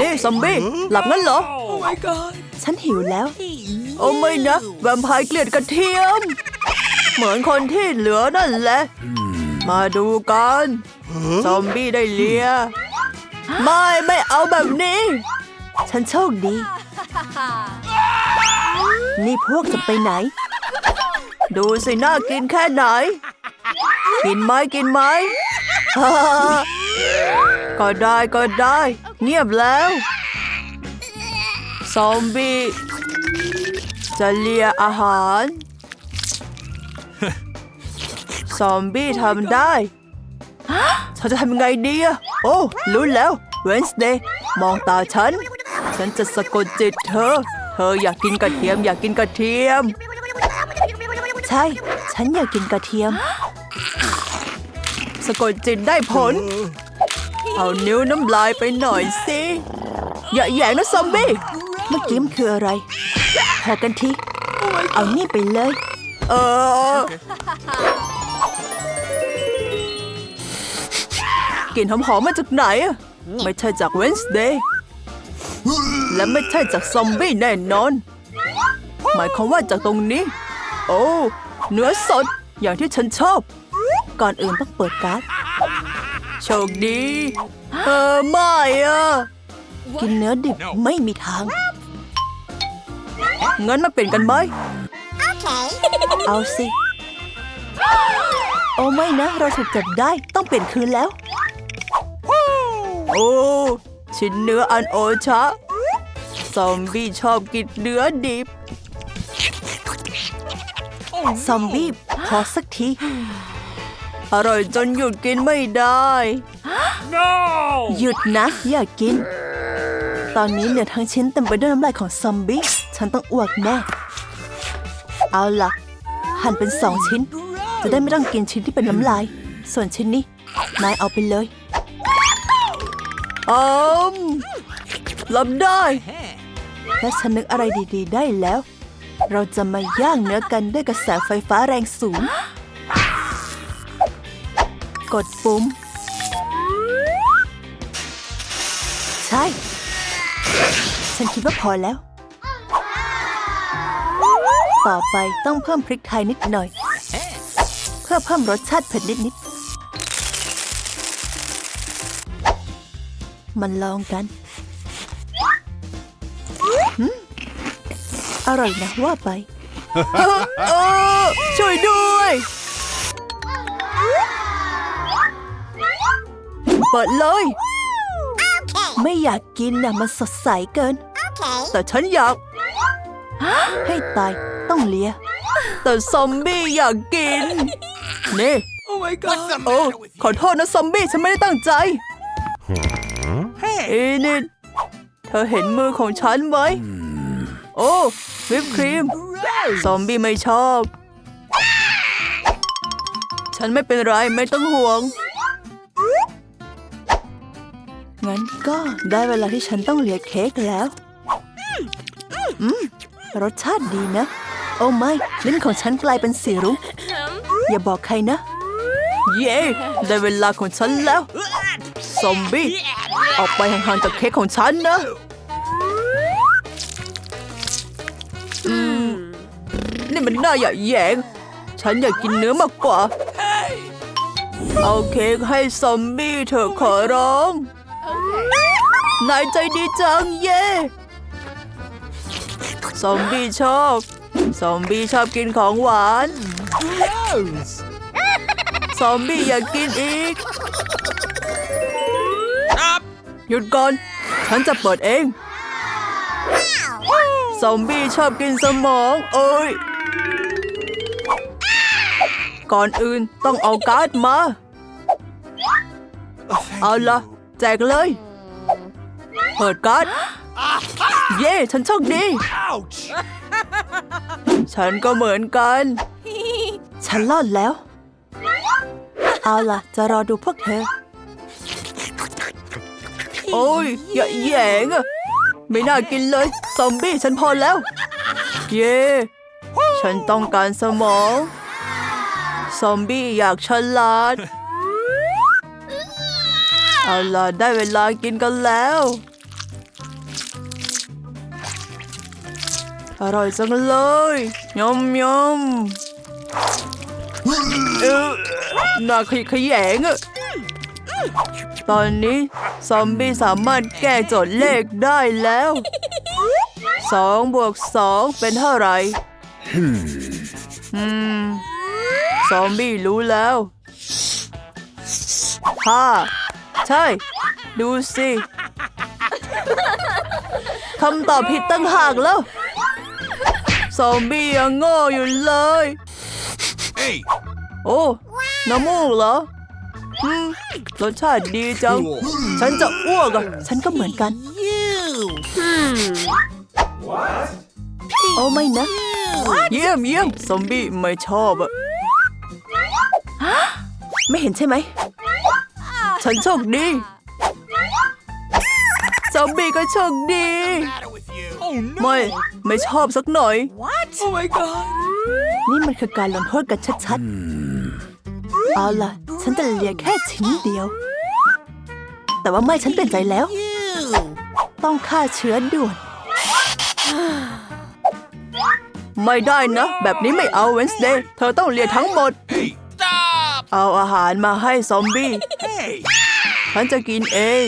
นี่ซอมบี้หลับงั้นเหรอ Oh my god. ฉันหิวแล้ว โอ้ไม่นะ แวมไพร์เกลียดกระเทียม เหมือนคนที่เหลือนั่นแหละ มาดูกัน ซอมบี้ได้เลีย ไม่ไม่เอาแบบนี้ ฉันโชคดี นี่พวกจะไปไหน ดูสิน่ากินแค่ไหน กินไหมกินไหม ก็ได้ก็ได้ เงียบแล้ว ซอมบี้จะเลียอาหาร ซอมบี้ทำได้ฉันจะทำยังไงดีอะโอ้รู้แล้วเวนส์เดย์มองตาฉัน ฉันจะสะกดจิตเธอ เธออยากกินกระเทียม อยากกินกระเทียม ใช่ ฉันอยากกินกระเทียม สะกดจิตได้ผล เอานิ้วน้ำลายไปหน่อยสิ อย่าแหย่งนะซอมบี้ เมื่อกี้มันคืออะไร พอกันที เอานี่ไปเลย เออ กลิ่นหอมๆมาจากไหนอะไม่ใช่จากเวนส์เดย์และไม่ใช่จากซอมบี้แน่นอน หมายความว่าจากตรงนี้ โอ้ เนื้อสดอย่างที่ฉันชอบ ก่อนอื่นต้องเปิดการ์ดโชคดีเออไม่อะกินเนื้อดิบไม่มีทางงั้นมาเปลี่ยนกันไหมเอาสิโอ้ไม่นะ เราถูกจับได้ต้องเปลี่ยนคืนแล้ว โอ้ ชิ้นเนื้ออันโอชะ ซอมบี้ชอบกินเนื้อดิบ ซอมบี้พอสักที อร่อยจนหยุดกินไม่ได้ No! หยุดนะ อย่ากิน ตอนนี้เหลือทั้งชิ้นเต็มไปด้วยน้ำลายของซอมบี้ ฉันต้องอ้วกแน่ เอาล่ะ หั่นเป็นสองชิ้น จะได้ไม่ต้องกินชิ้นที่เป็นน้ำลาย ส่วนชิ้นนี้ นายเอาไปเลยอมรับได้ และฉันนึกอะไรดีๆ ได้แล้ว เราจะมาย่างเนื้อกันด้วยกระแสไฟฟ้าแรงสูง กดปุ่ม ใช่ ฉันคิดว่าพอแล้ว ต่อไปต้องเพิ่มพริกไทยนิดหน่อย เพื่อเพิ่มรสชาติเผ็ดนิดๆมันลองกันอร่อยนะว่าไปเออช่วยด้วย เปิดเลย ไม่อยากกินนะมันสดใสเกิน แต่ฉันอยาก ให้ตายต้องเลีย แต่ซอมบี้อยากกิน นี่ Oh my god. โอ้ขอโทษนะซอมบี้ฉันไม่ได้ตั้งใจ Hey. เอนิดเธอเห็นมือของฉันไหม โอ้วิปครีม ซอมบี้ไม่ชอบ ฉันไม่เป็นไรไม่ต้องห่วง งั้นก็ได้เวลาที่ฉันต้องเลียเค้กแล้วอืมรสชาติดีนะ โอ้ไม่ลิ้นของฉันกลายเป็นสีรุ้งอย่าบอกใครนะ เย้ ได้เวลาของฉันแล้ว ซอมบี้ ออกไปห่างๆจากเค้กของฉันนะอืมนี่มันน่าหยาแยง ฉันอยากกินเนื้อมากกว่า เอาเค้กให้ซอมบี้เถอะขอร้อง นายใจดีจังเย่ซอมบี้ชอบ ซอมบี้ชอบกินของหวาน Gross. ซอมบี้อยากกินอีก Stop. หยุดก่อน ฉันจะเปิดเอง ซอมบี้ชอบกินสมองเอ้ย ก่อนอื่นต้องเอาการ์ดมา Oh, thank เอาละ you. แจกเลย เปิดการ์ดเย้ฉันโชคดี Ouch. ฉันก็เหมือนกัน ฉันรอดแล้ว เอาล่ะ จะรอดูพวกเธอ โอ้ย อย่าแหยงอะไม่น่ากินเลย ซอมบี้ฉันพอแล้ว เย่ฉันต้องการสมอง ซอมบี้อยากฉลาด เอาล่ะได้เวลากินกันแล้ว อร่อยจังเลยยมยมเน่าขยขยแยงอะตอนนี้ซอมบี้สามารถแก้โจทย์เลขได้แล้วสองบวกสองเป็นเท่าไหร่อืซอมบี้รู้แล้วห้า ใช่ ดูสิคำตอบผิดตั้งหากแล้ว ซอมบี้ยังโง่อยู่เลย Hey. โอ้น้ำมูกเหรออืมรสชาติดีจัง ฉันจะอ้วกอะ ฉันก็เหมือนกัน โอ้ไม่นะ เยี่ยมเยี่ยมซอมบี้ไม่ชอบอะไม่เห็นใช่ไหม ฉันโชคดีซอมบี้ก็โชคดี Oh ไม่ no. ไม่ชอบสักหน่อย Oh my god. นี่มันคือการลงโทษกันชัดๆ เอาล่ะ ฉันจะเหลียแค่ชิ้นเดียว แต่ว่าไม่ฉันเปลี่ยนใจแล้ว ต้องฆ่าเชื้อด่วน ไม่ได้นะ แบบนี้ไม่เอาเวนสเดย์ เธอต้องเลียทั้งหมด Hey. Stop. เอาอาหารมาให้ซอมบี้ Hey. ฉันจะกินเอง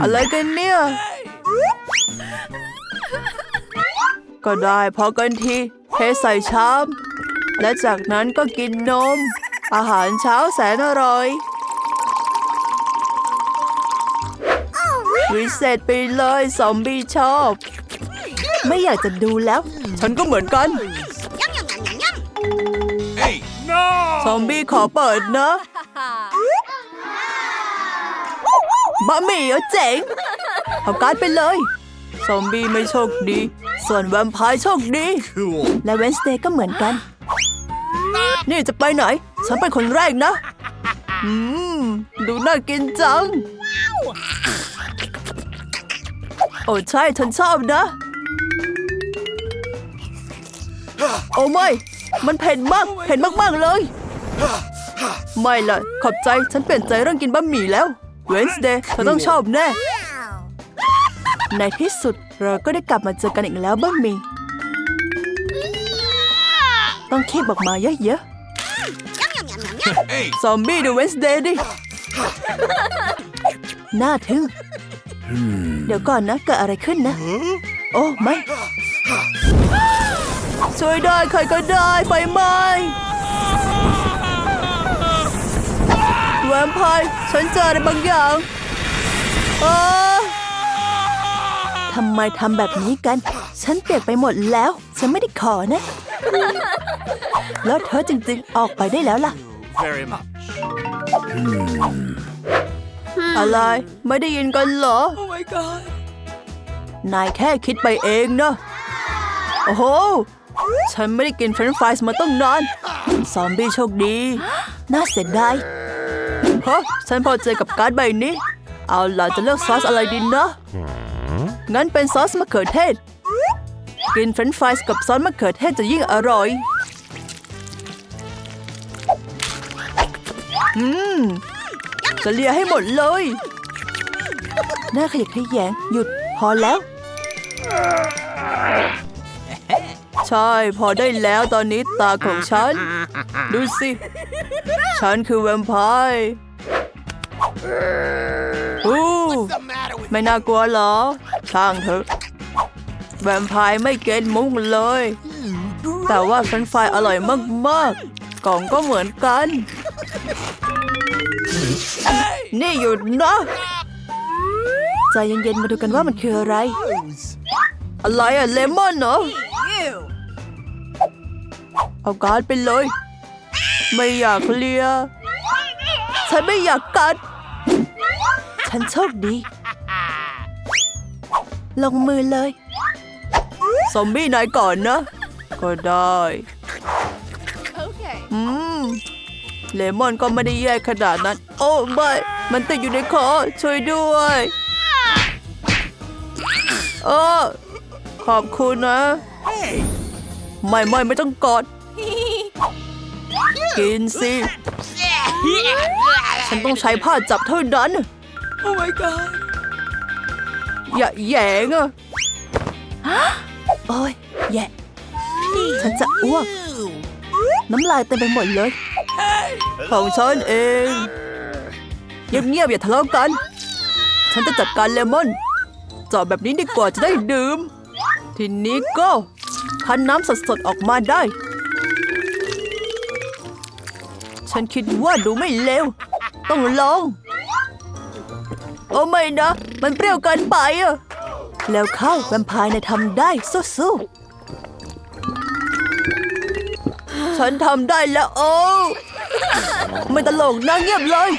อะไรกันเนี่ย ก็ได้พอกันทีเทใส่ชาม และจากนั้นก็กินนม อาหารเช้าแสนอร่อยวิเศษไปเลยซอมบี้ชอบ ไม่อยากจะดูแล้ว ฉันก็เหมือนกัน ซอมบี้ขอเปิดนะบะหมี่เอาเจ๋งเอาการ์ดไปเลย ซอมบี้ไม่โชคดี ส่วนแวมไพร์โชคดี Cool. และเวนสเดย์ก็เหมือนกัน นี่จะไปไหน ฉันเป็นคนแรกนะ อืม ดูน่ากินจัง โอ้ใช่ ฉันชอบนะ โอ้ไม่ มันเผ็ดมากเผ็ดมากๆเลย ไม่ล่ะขอบใจฉันเปลี่ยนใจเรื่องกินบะหมี่แล้วเวนสเดย์เธอต้องชอบแน่ ในที่สุดเราก็ได้กลับมาเจอกันอีกแล้วบะหมี่ต้องคีบออกมาเยอะ Hey. ๆซอมบี้ดูเวนสเดย์ดิน่าทึ่งเดี๋ยวก่อนนะเกิดอะไรขึ้นนะ โอ้ไม่ ช่วยได้ใครก็ได้ไฟไหม้แวมไพร์ฉันเจออะไรบางอย่างอ้าทำไมทำแบบนี้กัน ฉันเปียกไปหมดแล้ว ฉันไม่ได้ขอนะ แล้วเธอจริงๆ ออกไปได้แล้วล่ะ Very much. อะไร ไม่ได้ยินกันเหรอ Oh my god. นายแค่คิดไปเองนะโอ้โห ฉันไม่ได้กินเฟรนช์ฟรายส์มาตั้งนาน ซอมบี้โชคดี น่าเสียดายฮะฉันพอใจกับการ์ดใบนี้ เอาล่ะจะเลือกซอสอะไรดีนะ งั้นเป็นซอสมะเขือเทศ กินเฟรนช์ฟรายส์กับซอสมะเขือเทศจะยิ่งอร่อย อืม จะเลียให้หมดเลยน้าขยะแขยงหยุดพอแล้ว ใช่ พอได้แล้วตอนนี้ตาของฉัน ดูสิ ฉันคือแวมไพร์อู้ไม่น่ากลัวเหรอ ช่างเถอะ แวมไพร์ไม่เก็ตมุกเลย แต่ว่าเฟรนช์ฟอร่อยมากๆ กล่องก็เหมือนกัน นี่หยุดนะใจเย็นๆมาดูกันว่ามันคืออะไร อะไรอะเลมอนเหรอ เอาการ์ดไปเลย ไม่อยากเลีย ฉันไม่อยากกัด ฉันโชคดี ลงมือเลย ซอมบี้นายก่อนนะ ก็ได้อืม เลมอนก็ไม่ได้แย่ขนาดนั้น โอ้ไม่มันติดอยู่ในคอช่วยด้วยเออขอบคุณนะ Hey. ไม่ไม่ไม่ต้องกอด กินสิ ฉันต้องใช้ผ้าจับเท่านั้น Oh my god. อย่าแหยงอะโอ้ยแย่ฉันจะอ้วก น้ำลายเต็มไปหมดเลย ของฉันเอง เงียบๆอย่าทะเลาะกัน ฉันจะจัดการเลมอนจอดแบบนี้ดีกว่าจะได้ดื่ม ทีนี้ก็คั้นน้ำสดๆออกมาได้ ฉันคิดว่าดูไม่เลวต้องลอง โอ้ไม่นะ มันเปรี้ยวเกินไปอะแล้วเข้าแวมไพร์เนี่ยทำได้สู้ๆฉันทำได้แล้วโอ้ไม่ตลกนะเงียบเลย